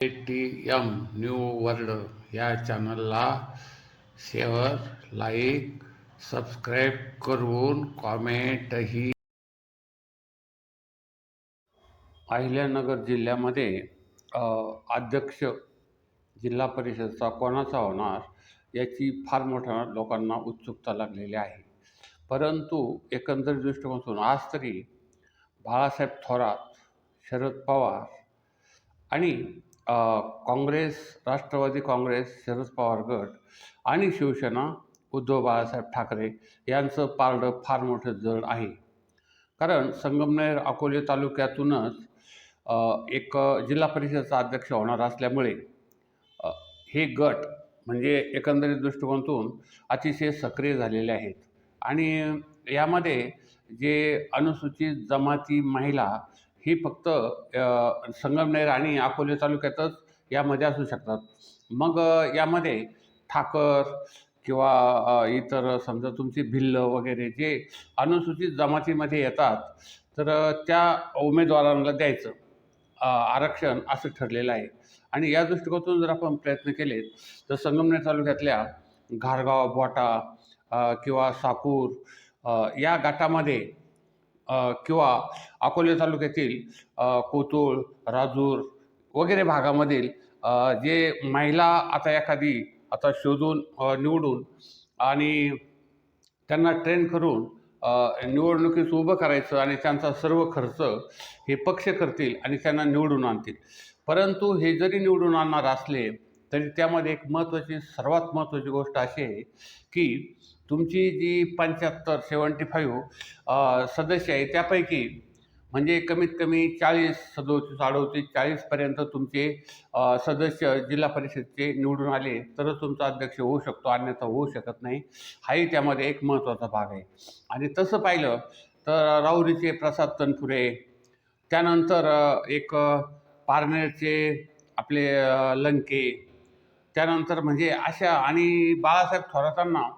A T M new world या चॅनलला share like subscribe करून कॉमेंटही अहिल्यानगर जिल्ह्यामध्ये अध्यक्ष जिल्हा परिषदचा कोणाचा होणार याची फार मोठ्या लोकांना उत्सुकता लागलेली आहे. परंतु एकंदरीत दृष्टिकोनातून आज तरी बाळासाहेब थोरात शरद पवार आणि काँग्रेस राष्ट्रवादी काँग्रेस शरद पवार गट आणि शिवसेना उद्धव बाळासाहेब ठाकरे यांचं पारडं फार मोठं जड आहे. कारण संगमनेर अकोले तालुक्यातूनच एक जिल्हा परिषदेचा अध्यक्ष होणार असल्यामुळे हे गट म्हणजे एकंदरीत दृष्टिकोनातून अतिशय सक्रिय झालेले आहेत. आणि यामध्ये जे अनुसूचित जमाती महिला ही फक्त संगमनेर आणि अकोले तालुक्यातच यामध्ये असू शकतात. मग यामध्ये ठाकर किंवा इतर समजा तुमची भिल्ल वगैरे जे अनुसूचित जमातीमध्ये येतात तर त्या उमेदवारांना द्यायचं. आरक्षण असं ठरलेलं आहे. आणि या दृष्टिकोनातून जर आपण प्रयत्न केले तर संगमनेर तालुक्यातल्या घारगाव बोटा किंवा साकूर या गटामध्ये किंवा अकोले तालुक्यातील कोतुळ राजूर वगैरे भागामधील जे महिला आता एखादी आता शोधून निवडून आणि त्यांना ट्रेन करून निवडणुकीचं निवडणुकीस उभं करायचं आणि त्यांचा सर्व खर्च हे पक्ष करतील आणि त्यांना निवडून आणतील. परंतु हे जरी निवडून आणणार असले तरी त्यामध्ये एक महत्त्वाची सर्वात महत्त्वाची गोष्ट अशी आहे की तुमची जी पंच्याहत्तर सेवन्टी फाईव्ह सदस्य आहे त्यापैकी म्हणजे कमीत कमी चाळीस सदोतीस अडोतीस चाळीसपर्यंत तुमचे सदस्य जिल्हा परिषदचे निवडून आले तरच तुमचा अध्यक्ष होऊ शकतो अन्यथा होऊ शकत नाही. हाही त्यामध्ये एक महत्त्वाचा भाग आहे. आणि तसं पाहिलं तर राहुरीचे प्रसाद तनपुरे त्यानंतर एक पारनेरचे आपले लंके त्यानंतर म्हणजे अशा आणि बाळासाहेब थोरातांना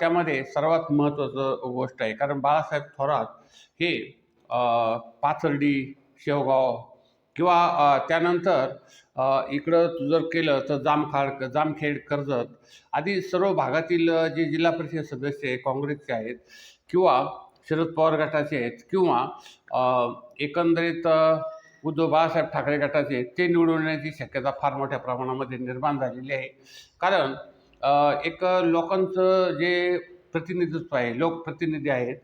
त्यामध्ये सर्वात महत्त्वाचं गोष्ट आहे. कारण बाळासाहेब थोरात हे पाथर्डी शेवगाव किंवा त्यानंतर इकडं तू जर केलं तर जामखाड जामखेड कर्जत आदी सर्व भागातील जे जिल्हा परिषद सदस्य आहे काँग्रेसचे आहेत किंवा शरद पवार गटाचे आहेत किंवा एकंदरीत उद्धव बाळासाहेब ठाकरे गटाचे ते निवडून येण्याची शक्यता फार मोठ्या प्रमाणामध्ये निर्माण झालेली आहे. कारण एक लोकांचं जे प्रतिनिधित्व आहे लोकप्रतिनिधी आहेत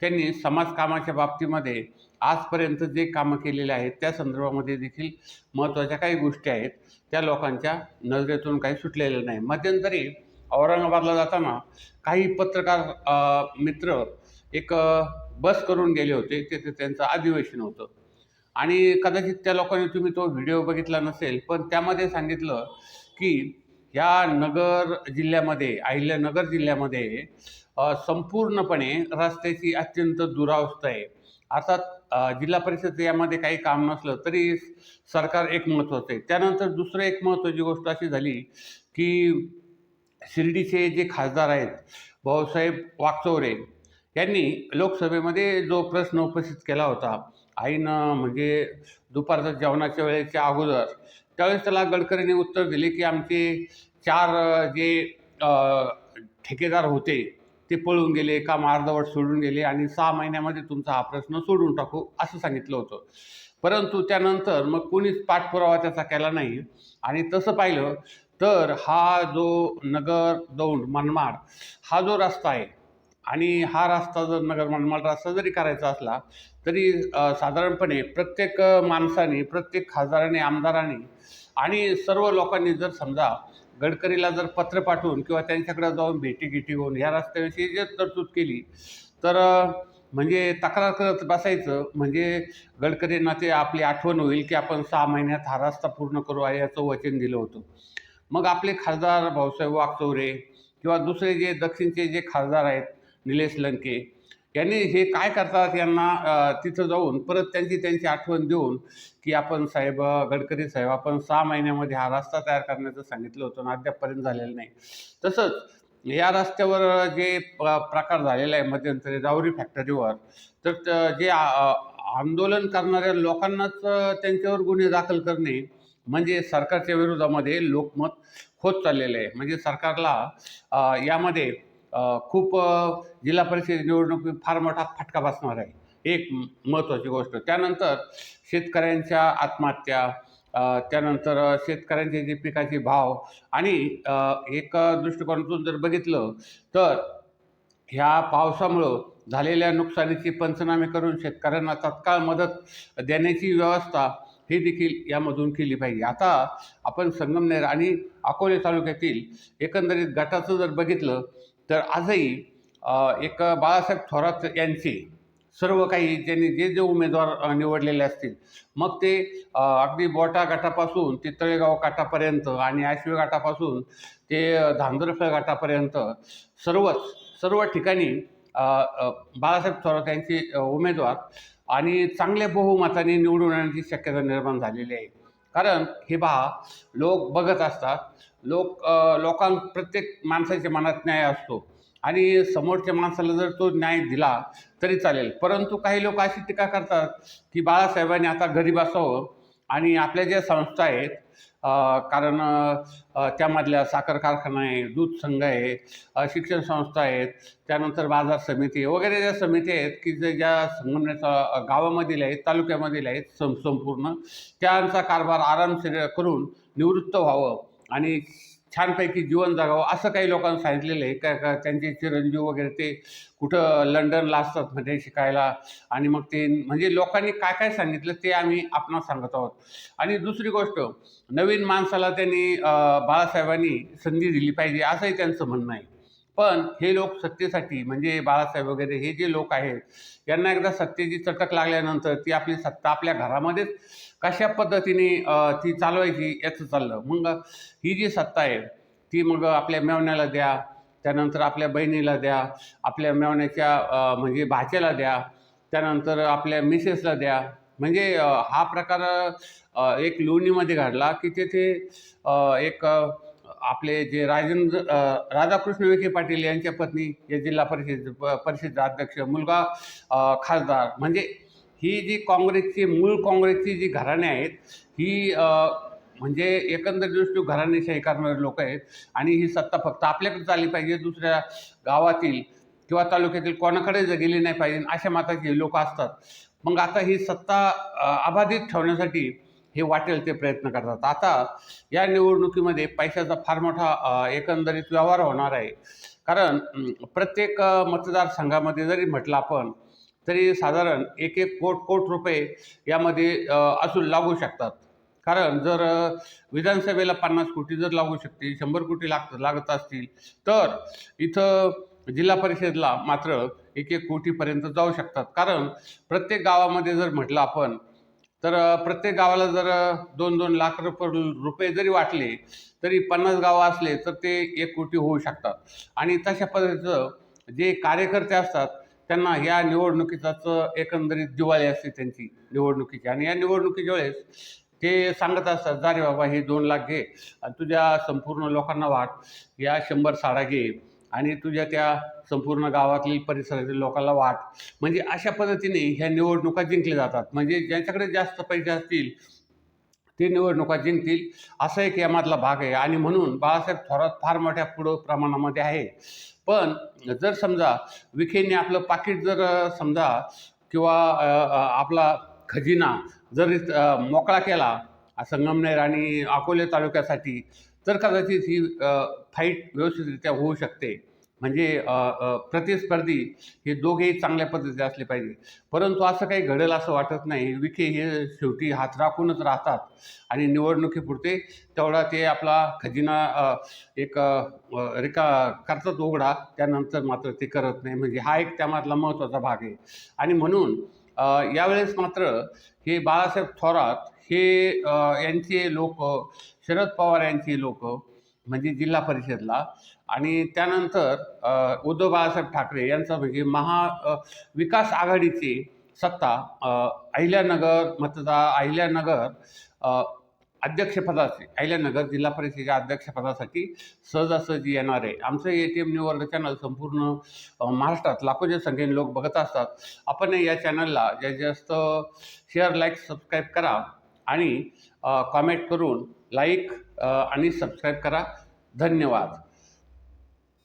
त्यांनी समाजकामाच्या बाबतीमध्ये आजपर्यंत जे कामं केलेले आहेत त्या संदर्भामध्ये देखील महत्त्वाच्या काही गोष्टी आहेत. त्या लोकांच्या नजरेतून काही सुटलेल्या नाही. मध्यंतरी औरंगाबादला जाताना काही पत्रकार मित्र एक बस करून गेले होते. तिथे त्यांचं अधिवेशन होतं. आणि कदाचित त्या लोकांनी तुम्ही तो व्हिडिओ बघितला नसेल पण त्यामध्ये सांगितलं की ह्या नगर जिल्ह्यामध्ये अहिल्यानगर जिल्ह्यामध्ये संपूर्णपणे रस्त्याची अत्यंत दुरावस्था आहे. अर्थात जिल्हा परिषद यामध्ये काही काम नसलं तरी सरकार एक महत्त्वाचं आहे. त्यानंतर दुसरं एक महत्त्वाची गोष्ट अशी झाली की शिर्डीचे जे खासदार आहेत भाऊसाहेब वागचौरे यांनी लोकसभेमध्ये जो प्रश्न उपस्थित केला होता आईनं म्हणजे दुपारच्या जेवणाच्या वेळेच्या अगोदर त्यावेळेस त्याला गडकरींनी उत्तर दिले की आमचे चार जे ठेकेदार होते ते पळून गेले काम अर्धवट सोडून गेले आणि सहा महिन्यामध्ये तुमचा हा प्रश्न सोडून टाकू असं सांगितलं होतं. परंतु त्यानंतर मग कोणीच पाठपुरावा त्याचा केला नाही. आणि तसं पाहिलं तर हा जो नगर दौंड मनमाड हा जो रस्ता आहे आणि हा रस्ता जर नगर मनमाड रस्ता जरी करायचा असला तरी साधारणपणे प्रत्येक माणसाने प्रत्येक खासदाराने आमदाराने आणि सर्व लोकांनी जर समजा गडकरीला जर पत्र पाठवून किंवा त्यांच्याकडे जाऊन भेटी गिटी होऊन ह्या रस्त्याविषयी जर तरतूद केली तर म्हणजे तक्रार करत बसायचं म्हणजे गडकरींना ते आपली आठवण होईल की आपण सहा महिन्यात हा रस्ता पूर्ण करू आहे याचं वचन दिलं होतं. मग आपले खासदार भाऊसाहेब वागचौरे किंवा दुसरे जे दक्षिणचे जे खासदार आहेत निलेश लंके. यांनी हे काय करतात यांना तिथं जाऊन परत त्यांची त्यांची आठवण देऊन की आपण साहेब गडकरी साहेब आपण सहा महिन्यामध्ये हा रस्ता तयार करण्याचं सांगितलं होतं आणि अद्यापपर्यंत झालेलं नाही. तसंच या रस्त्यावर जे प प्रकार झालेला आहे मध्यंतरी रावरी फॅक्टरीवर तर त- जे आंदोलन करणाऱ्या लोकांनाच त्यांच्यावर गुन्हे दाखल करणे म्हणजे सरकारच्या विरोधामध्ये लोकमत होत चाललेलं आहे. म्हणजे सरकारला यामध्ये खूप जिल्हा परिषद निवडणुकीत फार मोठा फटका बसणार आहे. एक महत्त्वाची गोष्ट. त्यानंतर शेतकऱ्यांच्या आत्महत्या त्यानंतर शेतकऱ्यांचे जे पिकाचे भाव आणि एक दृष्टिकोनातून जर बघितलं तर ह्या पावसामुळं झालेल्या नुकसानीची पंचनामे करून शेतकऱ्यांना तत्काळ मदत देण्याची व्यवस्था ही देखील यामधून केली पाहिजे. आता आपण संगमनेर आणि अकोले तालुक्यातील एकंदरीत गटाचं जर बघितलं तर आजही एक बाळासाहेब थोरात यांचे सर्व काही ज्यांनी जे जे उमेदवार निवडलेले असतील मग ते अगदी बोटा घाटापासून ते तळेगाव घाटापर्यंत आणि आशवे घाटापासून ते धांदरफळ घाटापर्यंत सर्वच सर्व ठिकाणी बाळासाहेब थोरात यांचे उमेदवार आणि चांगल्या बहुमताने निवडून येण्याची शक्यता निर्माण झालेली आहे. कारण हे पहा लोक बघत असतात लोक लोकां प्रत्येक माणसाच्या मनात न्याय असतो. आणि समोरच्या माणसाला जर तो न्याय दिला तरी चालेल. परंतु काही लोक अशी टीका करतात की बाळासाहेबांनी आता घरी बसावं आणि आपल्या ज्या संस्था आहेत कारण त्यामधल्या साखर कारखाना आहे दूध संघ आहे शिक्षण संस्था आहेत त्यानंतर बाजार समिती वगैरे ज्या समिती आहेत की जे ज्या संगमनेर गावामधील आहेत तालुक्यामधील आहेत सं संपूर्ण त्यांचा कारभार आरामशीर करून निवृत्त व्हावं. आणि छानपैकी जीवन जगावं असं काही लोकांना सांगितलेलं आहे. का का त्यांचे चिरंजीव वगैरे ते कुठं लंडनला असतात म्हणजे शिकायला. आणि मग ते म्हणजे लोकांनी काय काय सांगितलं ते आम्ही आपणास सांगत आहोत. आणि दुसरी गोष्ट नवीन माणसाला त्यांनी बाळासाहेबांनी संधी दिली पाहिजे असंही त्यांचं म्हणणं आहे. पण हे लोक सत्तेसाठी म्हणजे बाळासाहेब वगैरे हे जे लोक आहेत यांना एकदा सत्तेची चटक लागल्यानंतर ती आपली सत्ता आपल्या घरामध्येच कशा पद्धतीने ती चालवायची याचं चाललं. मग ही जी सत्ता आहे ती मग आपल्या मेवण्याला द्या त्यानंतर आपल्या बहिणीला द्या आपल्या मेवण्याच्या म्हणजे भाच्याला द्या त्यानंतर आपल्या मिसेसला द्या. म्हणजे हा प्रकार एक लोणीमध्ये घडला की तेथे एक आपले जे राजेंद्र राधाकृष्ण विखे पाटील यांच्या पत्नी या जिल्हा परिषद प- परिषद अध्यक्ष मुलगा खासदार म्हणजे ही जी काँग्रेसची मूळ काँग्रेसची जी घराणे आहेत ही म्हणजे एकंदर दृष्टी घराणेशाही करणारे लोक आहेत आणि ही सत्ता फक्त आपल्याकडे आली पाहिजे दुसऱ्या गावातील किंवा तालुक्यातील कोणाकडे जर गेली नाही पाहिजे अशा मताचे लोक असतात. मग आता ही सत्ता अबाधित ठेवण्यासाठी हे वाटेल ते प्रयत्न करतात. आता या निवडणुकीमध्ये पैशाचा फार मोठा एकंदरीत व्यवहार होणार आहे. कारण प्रत्येक मतदारसंघामध्ये जरी म्हटलं आपण तरी साधारण एक एक कोट कोट रुपये यामध्ये असून लागू शकतात. कारण जर विधानसभेला पन्नास कोटी जर लागू शकते शंभर कोटी लाग लागत असतील तर इथं जिल्हा परिषदला मात्र एक एक कोटीपर्यंत जाऊ शकतात. कारण प्रत्येक गावामध्ये जर म्हटलं आपण तर प्रत्येक गावाला जर दोन दोन लाख रुपये रुपये जरी वाटले तरी पन्नास गावं असले तर ते एक कोटी होऊ शकतात. आणि तशा पद्धतीचं जे कार्यकर्ते असतात त्यांना या निवडणुकीचाच एकंदरीत दिवाळी असते त्यांची निवडणुकीची. आणि या निवडणुकीच्या वेळेस ते सांगत असतात जा रे बाबा हे दोन लाख घे आणि तुझ्या संपूर्ण लोकांना वाट. या शंभर साडा घे. आणि तुझ्या त्या संपूर्ण गावातील परिसरातील लोकांना वाट. म्हणजे अशा पद्धतीने ह्या निवडणुका जिंकल्या जातात. म्हणजे ज्यांच्याकडे जास्त पैसे असतील ते निवडणुका जिंकतील. असा एक यामधला भाग आहे. आणि म्हणून बाळासाहेब थोरात फार मोठ्या पुढं प्रमाणामध्ये आहे पण जर समजा विखेंनी आपलं पाकिट जर समजा किंवा आपला खजिना जर मोकळा केला संगमनेर आणि अकोले तालुक्यासाठी तर कदाचित ही फाईट व्यवस्थितरित्या होऊ शकते म्हणजे प्रतिस्पर्धी हे दोघेही चांगल्या पद्धतीचे असले पाहिजे. परंतु असं काही घडेल असं वाटत नाही. विखे हे शेवटी हात राखूनच राहतात आणि निवडणुकीपुरते तेवढा ते आपला खजिना एक रिका करतात उघडा त्यानंतर मात्र ते करत नाही. म्हणजे हा एक त्यामधला महत्त्वाचा भाग आहे. आणि म्हणून यावेळेस मात्र हे बाळासाहेब थोरात हे यांचे लोक शरद पवार यांचे लोक म्हणजे जिल्हा परिषदला. आणि त्यानंतर उद्धव बाळासाहेब ठाकरे यांचा म्हणजे महा विकास आघाडीची सत्ता अहिल्यानगर मतदार अहिल्यानगर अध्यक्षपदाचे अहिल्यानगर जिल्हा परिषदेच्या अध्यक्षपदासाठी सहजासहजी येणार आहे. आमचं A T M new channel संपूर्ण महाराष्ट्रात लाखोच्या संख्येने लोक बघत असतात. आपण या चॅनलला जास्तीत जास्त शेअर लाईक सबस्क्राईब करा. आणि कॉमेंट करून लाईक आणि सबस्क्राईब करा. धन्यवाद.